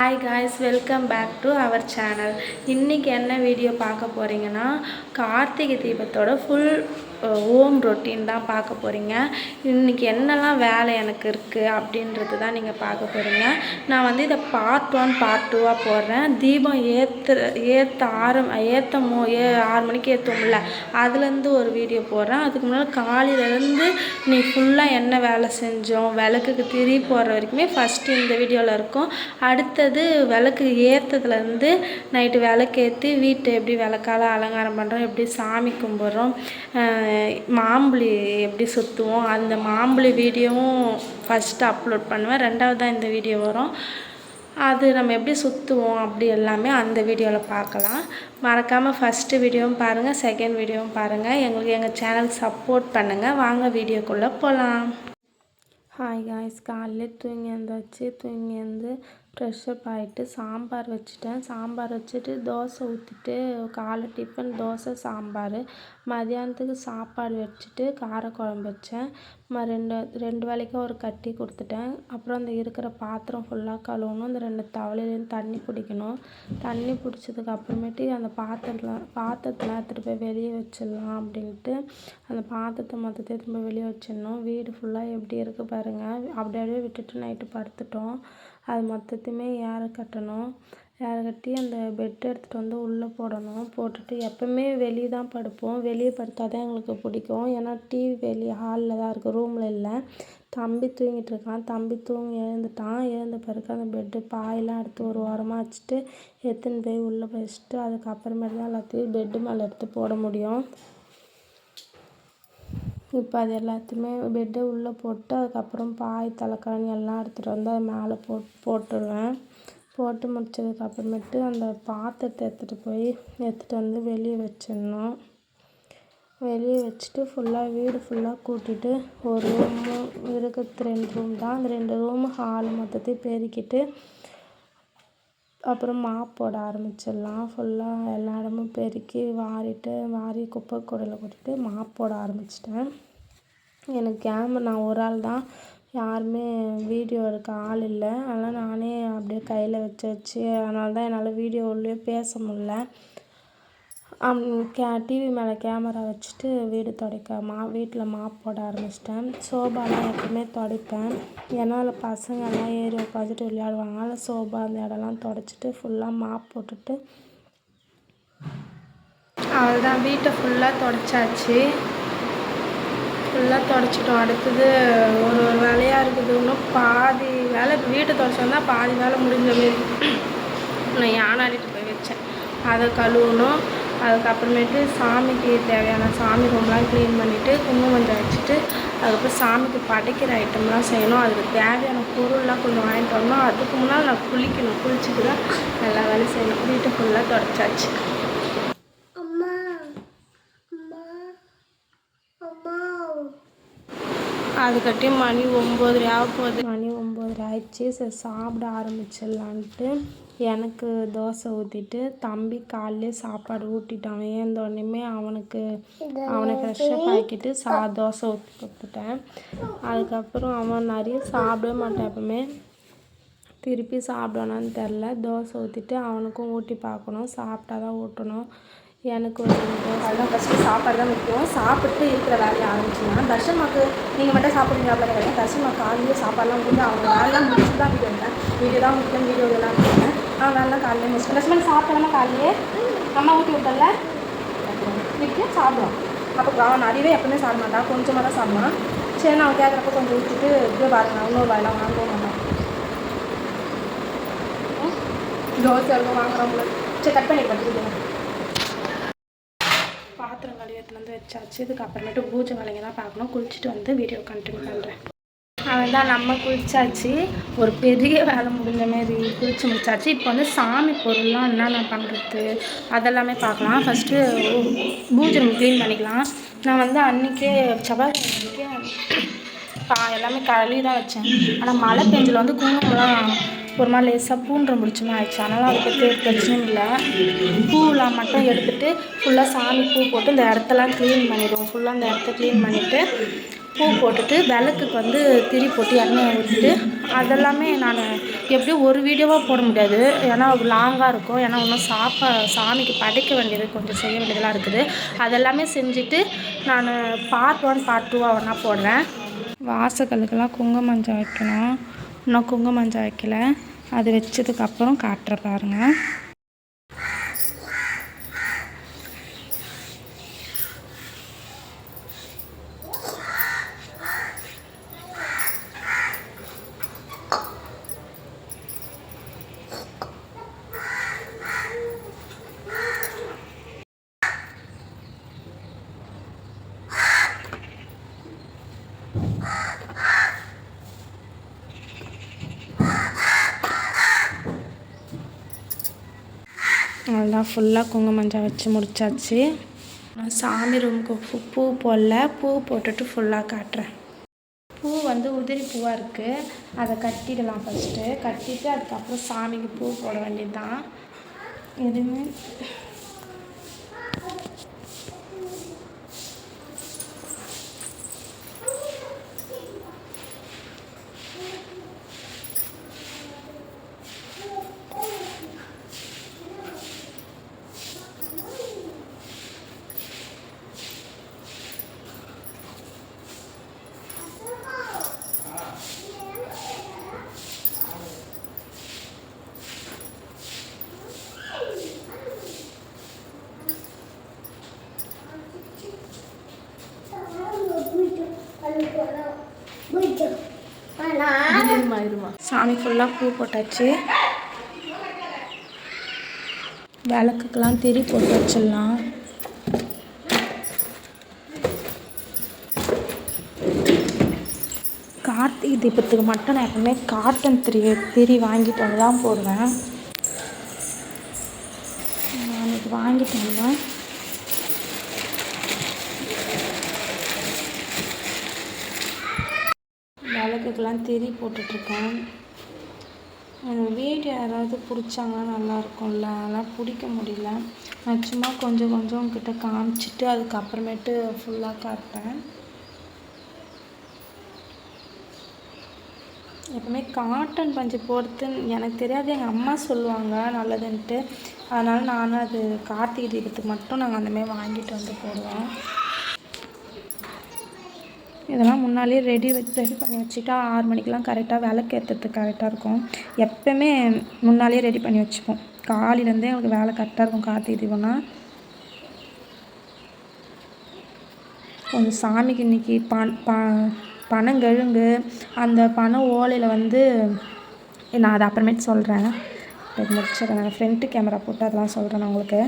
Hi guys welcome back to our channel இன்றைக்கி என்ன video பார்க்க போகிறீங்கன்னா கார்த்திகை தீபத்தோட ஃபுல் ஓம் ரொட்டீன் தான் பார்க்க போகிறீங்க இன்றைக்கி என்னெல்லாம் வேலை எனக்கு இருக்குது அப்படின்றது தான் நீங்கள் பார்க்க போகிறீங்க நான் வந்து இதை பார்ட் ஒன் பார்ட் டூவாக போடுறேன். தீபம் ஏற்று ஏற்ற ஆறு ஏற்ற மோ ஏ ஆறு மணிக்கு ஏற்றுவோம்ல அதுலேருந்து ஒரு வீடியோ போடுறேன். அதுக்கு முன்னால் காலையிலேருந்து நீ ஃபுல்லாக என்ன வேலை செஞ்சோம் விளக்குக்கு திரி போடுற வரைக்குமே ஃபஸ்ட்டு இந்த வீடியோவில் இருக்கும். அடுத்தது விளக்கு ஏற்றதுலேருந்து நைட்டு விளக்கேற்றி வீட்டை எப்படி விளக்கால அலங்காரம் பண்ணுறோம் எப்படி சாமி கும்பிட்றோம் மாம்புளி எப்படி சுற்றுவோம் அந்த மாம்புளி வீடியோவும் ஃபஸ்ட்டு அப்லோட் பண்ணுவேன். ரெண்டாவது தான் இந்த வீடியோ வரும். அது நம்ம எப்படி சுற்றுவோம் அப்படி எல்லாமே அந்த வீடியோவில் பார்க்கலாம். மறக்காமல் ஃபஸ்ட்டு வீடியோவும் பாருங்கள் செகண்ட் வீடியோவும் பாருங்கள் எங்களுக்கு எங்கள் சேனலுக்கு சப்போர்ட் பண்ணுங்கள் வாங்க வீடியோக்குள்ளே போகலாம் ஹாய் காய்ஸ் காலையில் தூங்கி எழுந்தாச்சு தூங்கி எழுந்து ஃப்ரெஷ்ஷப் ஆகிட்டு சாம்பார் வச்சுட்டேன். சாம்பார் வச்சுட்டு தோசை ஊற்றிட்டு காலை டிஃபன் தோசை சாம்பார். மதியானத்துக்கு சாப்பாடு வச்சுட்டு காரக்குழம்பு வச்சேன். ம ரெண்டு ரெண்டு வேளைக்கும் ஒரு கட்டி கொடுத்துட்டேன். அப்புறம் அந்த இருக்கிற பாத்திரம் ஃபுல்லாக கழுவணும். அந்த ரெண்டு தவளையிலேருந்து தண்ணி பிடிக்கணும். தண்ணி பிடிச்சதுக்கு அப்புறமேட்டு அந்த பாத்திரத்தில் பாத்திரத்தெலாம் எடுத்துகிட்டு போய் வெளியே வச்சிடலாம் அப்படின்ட்டு அந்த பாத்திரத்தை மொத்தத்தை திரும்ப வெளியே வச்சிடணும். வீடு ஃபுல்லாக எப்படி இருக்குது பாருங்கள் அப்படியே விட்டுட்டு நைட்டு படுத்துட்டோம். அது மொத்தத்தையுமே ஏற கட்டணும்? ஏற கட்டி அந்த பெட்டை எடுத்துகிட்டு வந்து உள்ளே போடணும்? போட்டுட்டு எப்போவுமே வெளியே தான் படுப்போம். வெளியே படுத்தா தான் எங்களுக்கு பிடிக்கும். ஏன்னா டிவி வெளியே ஹாலில் தான் இருக்குது ரூமில் இல்லை. தம்பி தூங்கிட்டு இருக்கான். தம்பி தூங்கி எழுந்துட்டான். எழுந்த பிறகு அந்த பெட்டு பாயெல்லாம் எடுத்து ஒரு ஓரமாக வச்சுட்டு எடுத்துன்னு போய் உள்ளே வச்சுட்டு அதுக்கப்புறமேட்டு தான் எல்லாத்தையும் பெட்டு மேலே எடுத்து போட முடியும். இப்போ அது எல்லாத்தையுமே பெட்டை உள்ளே போட்டு அதுக்கப்புறம் பாய் தலைக்காணி எல்லாம் எடுத்துகிட்டு வந்து அது மேலே போட் போட்டுருவேன். போட்டு முடிச்சதுக்கப்புறமேட்டு அந்த பாத்திரத்தை எடுத்துகிட்டு போய் எடுத்துகிட்டு வந்து வெளியே வச்சிடணும். வெளியே வச்சுட்டு ஃபுல்லாக வீடு ஃபுல்லாக கூட்டிட்டு ஒரு ரூமு இருக்கிறது ரெண்டு ரூம் தான். அந்த ரெண்டு ரூமு ஹால் மொத்தத்தையும் பெருக்கிட்டு அப்புறம் மாப் போட ஆரம்பிச்சிடலாம். ஃபுல்லாக எல்லா இடமும் பெருக்கி வாரிட்டு வாரி குப்பை கூடையில் கொட்டிட்டு மாப் போட ஆரம்பிச்சிட்டேன். எனக்கு கேமரா நான் ஒரு ஆள் தான். யாருமே வீடியோ எடுக்க ஆள் இல்லை. அதனால் நானே அப்படியே கையில் வச்சு வச்சு அதனால தான் என்னால் வீடியோ உள்ளே பேச முடில கே டிவி மேலே கேமரா வச்சுட்டு வீடு துடைக்க மா வீட்டில் மாப் போட ஆரம்பிச்சிட்டேன். சோபாலாம் எப்பவுமே துடைப்பேன். ஏன்னா அதில் பசங்கள்லாம் ஏறி உட்காந்துட்டு விளையாடுவாங்க. அதில் சோபா அந்த இடம்லாம் துடைச்சிட்டு ஃபுல்லாக மாப் போட்டுட்டு அவ்வளோதான் வீட்டை ஃபுல்லாக துடைச்சாச்சு. ஃபுல்லாக துடைச்சிட்டோம். அடுத்தது ஒரு ஒரு வேலையாக இருக்குது. இன்னும் பாதி வேலை வீட்டை துடச்சோம்னா பாதி வேலை முடிஞ்ச மாரி நான் யானாடிட்டு போய் வச்சேன். அதை கழுவணும். அதுக்கப்புறமேட்டு சாமிக்கு தேவையான சாமி ரூம்லாம் க்ளீன் பண்ணிவிட்டு குங்குமஞ்சம் வச்சுட்டு அதுக்கப்புறம் சாமிக்கு படைக்கிற ஐட்டம்லாம் செய்யணும். அதுக்கு தேவையான பொருள்லாம் கொஞ்சம் வாங்கிட்டு வரணும். அதுக்கு முன்னால் நான் குளிக்கணும். குளிச்சுட்டு தான் எல்லா வேலையும் செய்யணும். வீட்டை ஃபுல்லாக தொடச்சாச்சு. அதுக்கட்டி மணி ஒம்பது ஆக போகுது மணி ஒம்பது ஆயிடுச்சு. சரி சாப்பிட ஆரம்பிச்சிடலான்ட்டு. எனக்கு தோசை ஊற்றிட்டு தம்பி காலையிலே சாப்பாடு ஊட்டிட்டான். ஏந்தோடனேமே அவனுக்கு அவனை ஃப்ரெஷ்ஷப் ஆக்கிட்டு சா தோசை ஊற்றி கொடுத்துட்டேன். அதுக்கப்புறம் அவன் நிறைய சாப்பிடவே மாட்டான் எப்பவுமே. திருப்பி சாப்பிடணும்னு தெரில. தோசை ஊற்றிட்டு அவனுக்கும் ஊட்டி பார்க்கணும். சாப்பிட்டா தான் ஊட்டணும். எனக்கு ஒரு அதுதான் ஃபஸ்ட்டு சாப்பாடு தான் முக்கியம் சாப்பிட்டு இருக்கிற வேலையை ஆரம்பிச்சிங்கன்னா தர்ஷன்மாக்கு நீங்கள் மட்டும் சாப்பிட்றீங்க அப்படி கிடையாது தர்ஷன்மா காலையிலே சாப்பாடுலாம் முடிஞ்சு அவங்க வேலைலாம் முடிச்சு தான் வீடியோ இருந்தேன் வீடியோ தான் முக்கியம் வீடியோ இதெல்லாம் இருக்கேன் ஆ நல்லா காலையிலே முடிச்சு தர்ஷன் சாப்பிட்டோம்னா காலையே அம்மா ஊட்டி விட்டல வீட்டு சாப்பிடுவான். அப்போ அவன் நிறையவே எப்பவுமே சாப்பிட மாட்டான் கொஞ்சமாக தான் சாப்பிடுவான். சரி நான் கேட்குறப்ப கொஞ்சம் ஊற்றிட்டு இப்படியே பாருங்க இன்னொரு வாயெல்லாம் வாங்க மாட்டான். தோசை இருக்கும் வாங்குறவங்களுக்கு சரி கட் பண்ணி பண்ணிட்டு பாத்திரம் கழுவி வந்து வச்சாச்சு. இதுக்கப்புறமேட்டு பூஜை வேலைங்க தான் பார்க்கணும். குளிச்சுட்டு வந்து வீடியோ கண்டினியூ பண்ணுறேன் அவன் தான் நம்ம குளிச்சாச்சு. ஒரு பெரிய வேலை முடிஞ்ச மாரி குளிச்சு முடிச்சாச்சு. இப்போ வந்து சாமி பொருள்லாம் என்னென்ன பண்ணுறது அதெல்லாமே பார்க்கலாம். ஃபஸ்ட்டு பூஜை க்ளீன் பண்ணிக்கலாம். நான் வந்து அன்றைக்கே செவ்வாய் பா எல்லாமே கழுவி தான் வச்சேன். ஆனால் மழை பெஞ்சில் வந்து குங்குமம்லாம் ஒரு மாதிரி லேசாக பூன்ற முடிச்சுமா ஆயிடுச்சு. அதனால் அதை பற்றி பிரச்சனையும் இல்லை. பூவெலாம் மட்டும் எடுத்துகிட்டு ஃபுல்லாக சாமி பூ போட்டு இந்த இடத்தெல்லாம் க்ளீன் பண்ணிவிடுவோம் ஃபுல்லாக அந்த இடத்த க்ளீன் பண்ணிவிட்டு பூ போட்டுட்டு விளக்குக்கு வந்து திரி போட்டு எண்ணெயை ஊற்றிட்டு அதெல்லாமே நான் எப்படியும் ஒரு வீடியோவாக போட முடியாது. ஏன்னா லாங்காக இருக்கும். ஏன்னா இன்னும் சாப்பா சாமிக்கு படைக்க வேண்டியது கொஞ்சம் செய்ய வேண்டியதெல்லாம் இருக்குது. அதெல்லாமே செஞ்சுட்டு நான் பார்ட் ஒன் பார்ட் டூவாக ஒன்றா போடுறேன். வாசகலுக்கெல்லாம் குங்கும மஞ்சள் வைக்கணும். இன்னும் குங்குமஞ்சள் வைக்கல. அது வச்சதுக்கப்புறம் காட்டுற பாருங்கள் அவ்வளோதான் ஃபுல்லாக குங்குமஞ்சள் வச்சு முடிச்சாச்சு. நான் சாமி ரூமுக்கு பூ பூ போடல. பூ போட்டுட்டு ஃபுல்லாக காட்டுறேன். பூ வந்து உதிரி பூவாக இருக்குது அதை கட்டிடலாம் ஃபஸ்ட்டு கட்டிட்டு அதுக்கப்புறம் சாமிக்கு பூ போட வேண்டியது தான் எதுவுமே சாமி ஃபுல்லாக பூ போட்டாச்சு. விளக்குக்கெலாம் திரி போட்டு வச்சிடலாம். கார்த்திகை தீபத்துக்கு மட்டும் நான் எப்பவுமே காட்டன் திரி திரி வாங்கிட்டு வந்து தான் போடுவேன். நான் இது வாங்கிட்டு வந்தேன் விளக்குக்கெல்லாம் திரி போட்டுட்ருக்கேன். எனக்கு யாராவது பிடிச்சாங்கன்னா நல்லாயிருக்கும்ல அதெல்லாம் பிடிக்க முடியல. நான் சும்மா கொஞ்சம் கொஞ்சம் உங்ககிட்ட காமிச்சிட்டு அதுக்கப்புறமேட்டு ஃபுல்லாக காட்டுறேன். எப்பவுமே காட்டன் பஞ்சு போடுறது எனக்கு தெரியாது எங்கள் அம்மா சொல்லுவாங்க நல்லதுன்ட்டு. அதனால் நானும் அது கார்த்திகை தீபத்துக்கு மட்டும் நாங்கள் அந்தமாரி வாங்கிட்டு வந்து போடுவோம். இதெல்லாம் முன்னாலேயே ரெடி வச்சு ரெடி பண்ணி வச்சுட்டா ஆறு மணிக்கெலாம் கரெக்டாக விளக்கு ஏற்றுறதுக்கு கரெக்டாக இருக்கும். எப்போயுமே முன்னாலேயே ரெடி பண்ணி வச்சுப்போம். காலையிலேருந்தே எங்களுக்கு வேலை கரெக்டாக இருக்கும் கார்த்திகை தீபம்னா. கொஞ்சம் சாமிக்கு இன்றைக்கி பன் ப பனங்கெழுங்கு அந்த பனை ஓலையில் வந்து நான் அதை அப்புறமேட்டு சொல்கிறேன் இது முடிச்சிடுறேன். நான் ஃப்ரண்ட்டு கேமரா போட்டு அதெல்லாம் சொல்கிறேன் நான் உங்களுக்கு.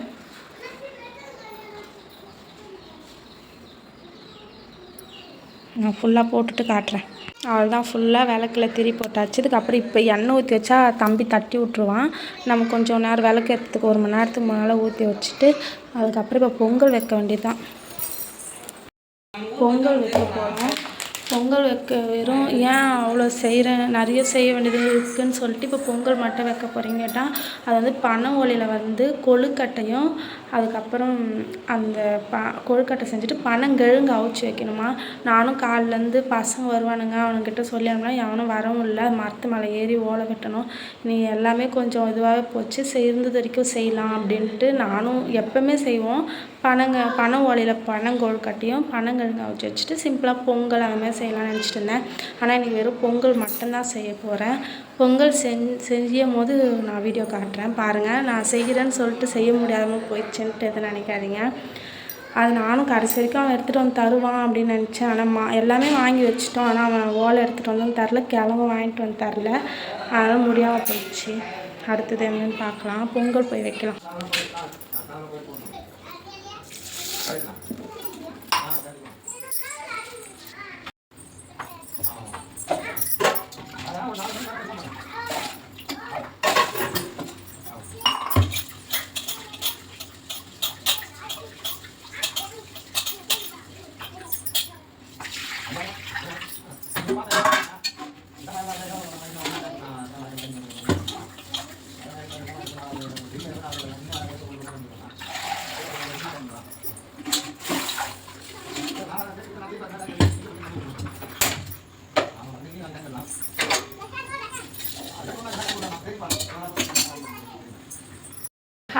நான் ஃபுல்லாக போட்டுட்டு காட்டுறேன். அவ்வளோதான் ஃபுல்லாக விளக்கில் திரி போட்டாச்சு இதுக்கப்புறம் இப்போ எண்ணெய் ஊற்றி வச்சா தம்பி தட்டி விட்ருவான் நம்ம கொஞ்சம் நேரம் விளக்கு ஏற்றத்துக்கு ஒரு மணி நேரத்துக்கு முன்னால் ஊற்றி வச்சுட்டு அதுக்கப்புறம் இப்போ பொங்கல் வைக்க வேண்டியது தான் பொங்கல் வைக்க போகிறோம் பொங்கல் வைக்க வெறும் ஏன் அவ்வளோ செய்கிறேன்? நிறைய செய்ய வேண்டியது இருக்குதுன்னு சொல்லிட்டு இப்போ பொங்கல் மட்டும் வைக்க போகிறீங்க கேட்டால் அது வந்து பனை ஓலையில் வந்து கொழுக்கட்டையும் அதுக்கப்புறம் அந்த ப கொழுக்கட்டை செஞ்சுட்டு பனங்கிழங்கு அவிச்சி வைக்கணுமா? நானும் காலிலேருந்து பசங்க வருவானுங்க அவனுங்கிட்ட சொல்லி அனுப்பினா எவனும் வரவும் இல்லை மரத்து மேலே ஏறி ஓலை கட்டணும். நீ எல்லாமே கொஞ்சம் இதுவாகவே போச்சு சேர்ந்தது வரைக்கும் செய்யலாம் அப்படின்ட்டு நானும் எப்போவுமே செய்வோம். பனங்க பனை ஓலையில் பனங்கொழுக்கட்டையும் பனங்கிழங்கு அவிச்சு வச்சுட்டு சிம்பிளாக பொங்கல் அந்த மாதிரி செய்யலாம்னு நினச்சிட்டு இருந்தேன். ஆனால் இன்றைக்கி வெறும் பொங்கல் மட்டும்தான் செய்ய போகிறேன் பொங்கல் செஞ் செய்யும் போது நான் வீடியோ காட்டுறேன். பாருங்கள் நான் செய்கிறேன்னு சொல்லிட்டு செய்ய முடியாதவங்க போயிடுச்சுன்ட்டு எதுவும் நினைக்காதீங்க. அது நானும் கடைசி வரைக்கும் அவன் எடுத்துகிட்டு வந்து தருவான் அப்படின்னு நினச்சேன். ஆனால் மா எல்லாமே வாங்கி வச்சிட்டோம். ஆனால் அவன் ஓலை எடுத்துகிட்டு வந்து தரல. கிழங்கு வாங்கிட்டு வந்து தரல. அதனால் முடியாமல் போயிடுச்சு. அடுத்தது என்னென்னு பார்க்கலாம். பொங்கல் போய் வைக்கலாம்.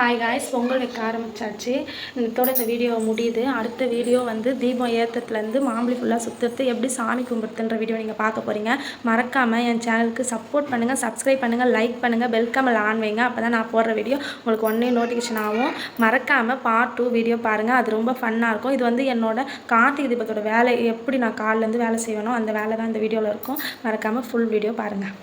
ஹாய் காய்ஸ் பொங்கல் வைக்க ஆரம்பிச்சாச்சு. இதோட இந்த வீடியோ முடியுது. அடுத்த வீடியோ வந்து தீபம் ஏற்றத்துலேருந்து மாம்பழி ஃபுல்லாக சுற்றுறது எப்படி சாமி கும்பிடுதுன்ற வீடியோ நீங்கள் பார்க்க போகிறீங்க மறக்காமல் என் சேனலுக்கு சப்போர்ட் பண்ணுங்கள் சப்ஸ்கிரைப் பண்ணுங்கள் லைக் பண்ணுங்கள் பெல்கமில் ஆன் வைங்க. அப்போ தான் நான் போடுற வீடியோ உங்களுக்கு ஒன்றே நோட்டிஃபிகேஷன் ஆகும். மறக்காமல் பார்ட் டூ வீடியோ பாருங்கள் அது ரொம்ப ஃபன்னாக இருக்கும். இது வந்து என்னோட கார்த்திகை தீபத்தோட வேலை எப்படி நான் காலிலேருந்து வேலை செய்வேனோ அந்த வேலை தான் இந்த வீடியோவில் இருக்கும். மறக்காமல் ஃபுல் வீடியோ பாருங்கள்